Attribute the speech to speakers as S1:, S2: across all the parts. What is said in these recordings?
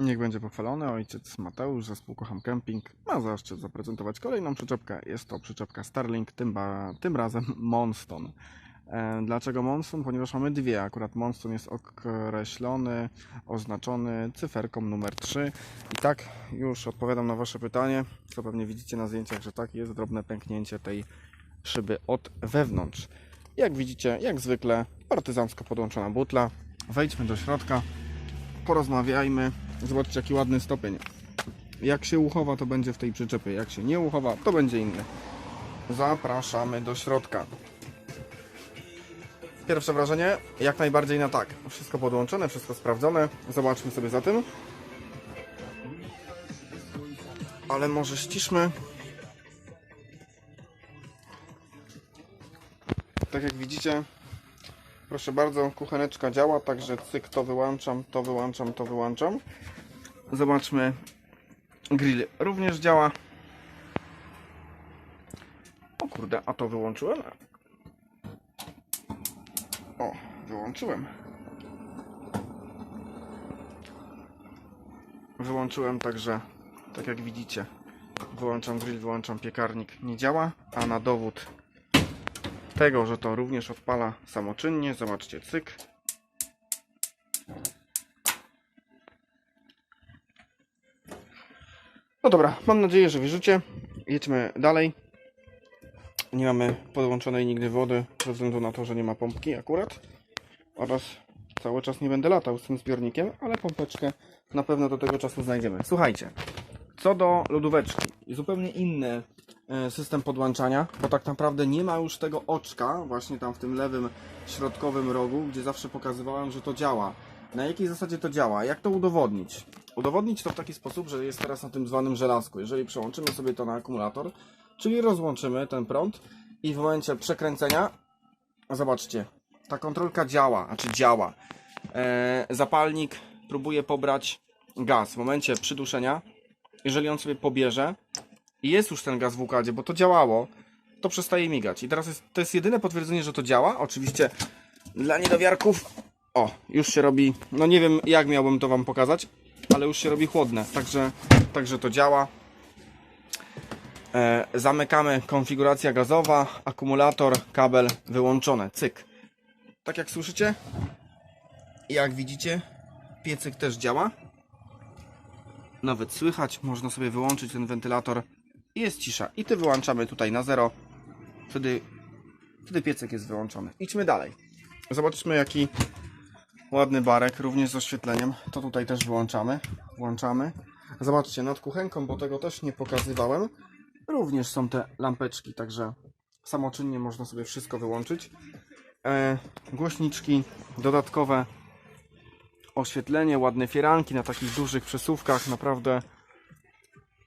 S1: Niech będzie pochwalony ojciec Mateusz, zespół Kocham Camping. Ma zaszczyt zaprezentować kolejną przyczepkę. Jest to przyczepka Starlink, tym, ba, tym razem Monston. E, Dlaczego Monston? Ponieważ mamy dwie. Akurat Monston jest określony, oznaczony cyferką numer 3. I tak już odpowiadam na Wasze pytanie, co pewnie widzicie na zdjęciach, że tak jest drobne pęknięcie tej szyby od wewnątrz. Jak widzicie, jak zwykle, partyzancko podłączona butla. Wejdźmy do środka, porozmawiajmy. Zobaczcie, jaki ładny stopień. Jak się uchowa, to będzie w tej przyczepie. Jak się nie uchowa, to będzie inny. Zapraszamy do środka. Pierwsze wrażenie, jak najbardziej na tak. Wszystko podłączone, wszystko sprawdzone. Zobaczmy sobie za tym. Ale może ściszmy. Tak jak widzicie, proszę bardzo, kucheneczka działa, także cyk to wyłączam, to wyłączam, to wyłączam. Zobaczmy, grill również działa. O kurde, a to wyłączyłem? O, wyłączyłem. Wyłączyłem także, tak jak widzicie, wyłączam grill, wyłączam piekarnik, nie działa, a na dowód tego, że to również odpala samoczynnie, zobaczcie, cyk. No dobra, mam nadzieję, że wierzycie. Jedźmy dalej. Nie mamy podłączonej nigdy wody, ze względu na to, że nie ma pompki akurat. Oraz cały czas nie będę latał z tym zbiornikiem, ale pompeczkę na pewno do tego czasu znajdziemy. Słuchajcie, co do lodóweczki, zupełnie inny e, system podłączania, bo tak naprawdę nie ma już tego oczka, właśnie tam w tym lewym, środkowym rogu, gdzie zawsze pokazywałem, że to działa. Na jakiej zasadzie to działa? Jak to udowodnić? Udowodnić to w taki sposób, że jest teraz na tym zwanym żelazku. Jeżeli przełączymy sobie to na akumulator, czyli rozłączymy ten prąd i w momencie przekręcenia, zobaczcie, ta kontrolka działa, znaczy działa. E, zapalnik próbuje pobrać gaz. W momencie przyduszenia, jeżeli on sobie pobierze i jest już ten gaz w układzie, bo to działało, to przestaje migać. I teraz jest, to jest jedyne potwierdzenie, że to działa. Oczywiście dla niedowiarków, o, już się robi, no nie wiem jak miałbym to Wam pokazać, ale już się robi chłodne, także, także to działa. E, zamykamy konfiguracja gazowa, akumulator, kabel wyłączone, cyk. Tak jak słyszycie, jak widzicie, piecyk też działa. Nawet słychać, można sobie wyłączyć ten wentylator i jest cisza. I ty wyłączamy tutaj na zero, wtedy, wtedy piecyk jest wyłączony. Idźmy dalej. Zobaczmy jaki ładny barek, również z oświetleniem. To tutaj też wyłączamy. Włączamy. Zobaczcie, nad kuchenką, bo tego też nie pokazywałem, również są te lampeczki, także samoczynnie można sobie wszystko wyłączyć. E, głośniczki dodatkowe, oświetlenie, ładne firanki na takich dużych przesuwkach, naprawdę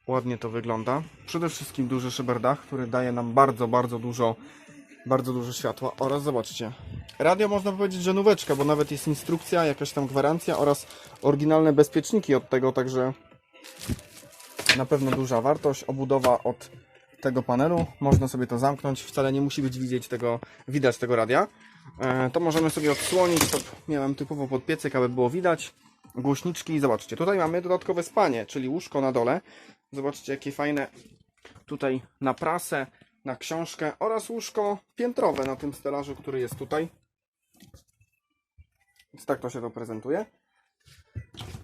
S1: ładnie to wygląda. Przede wszystkim duży szyberdach, który daje nam bardzo, bardzo dużo, bardzo dużo światła oraz zobaczcie, radio można powiedzieć, że nóweczka, bo nawet jest instrukcja, jakaś tam gwarancja oraz oryginalne bezpieczniki od tego, także na pewno duża wartość. Obudowa od tego panelu, można sobie to zamknąć, wcale nie musi być widzieć tego, widać tego radia. E, to możemy sobie odsłonić, to miałem typowo pod piecyk, aby było widać. Głośniczki, zobaczcie, tutaj mamy dodatkowe spanie, czyli łóżko na dole. Zobaczcie, jakie fajne tutaj na prasę, na książkę oraz łóżko piętrowe na tym stelażu, który jest tutaj. Więc tak to się to prezentuje.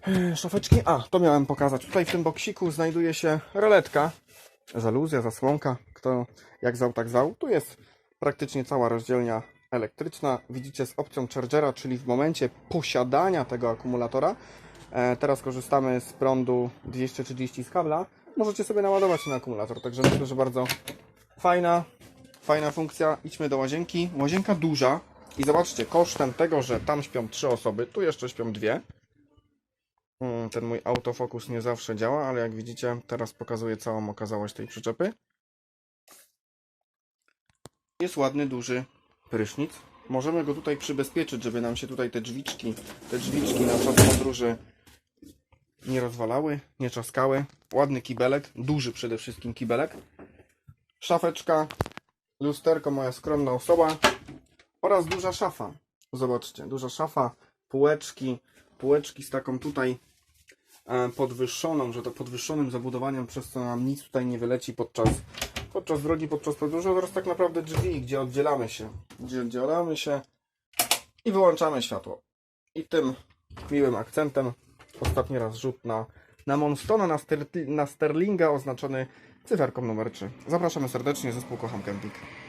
S1: E, Szafeczki, a to miałem pokazać. Tutaj w tym boksiku znajduje się roletka, żaluzja, zasłonka, kto jak zwał, tak zwał. Tu jest praktycznie cała rozdzielnia elektryczna. Widzicie z opcją chargera, czyli w momencie posiadania tego akumulatora. E, teraz korzystamy z prądu 230 z kabla. Możecie sobie naładować ten akumulator, także myślę, że bardzo fajna, fajna funkcja. Idźmy do łazienki. Łazienka duża i zobaczcie, kosztem tego, że tam śpią trzy osoby, tu jeszcze śpią dwie. Mm, Ten mój autofokus nie zawsze działa, ale jak widzicie, teraz pokazuję całą okazałość tej przyczepy. Jest ładny, duży prysznic. Możemy go tutaj przybezpieczyć, żeby nam się tutaj te drzwiczki, te drzwiczki na czas podróży nie rozwalały, nie czaskały. Ładny kibelek, duży przede wszystkim kibelek. Szafeczka, lusterko, moja skromna osoba oraz duża szafa. Zobaczcie, duża szafa, półeczki, półeczki z taką tutaj e, podwyższoną, że to podwyższonym zabudowaniem, przez co nam nic tutaj nie wyleci podczas, podczas drogi, podczas podróży. Teraz tak naprawdę drzwi, gdzie oddzielamy się, gdzie oddzielamy się i wyłączamy światło. I tym miłym akcentem ostatni raz rzut na, na Monstona, na, na Sterlinga oznaczony cyferką numer 3. Zapraszamy serdecznie, zespół Kocham Camping.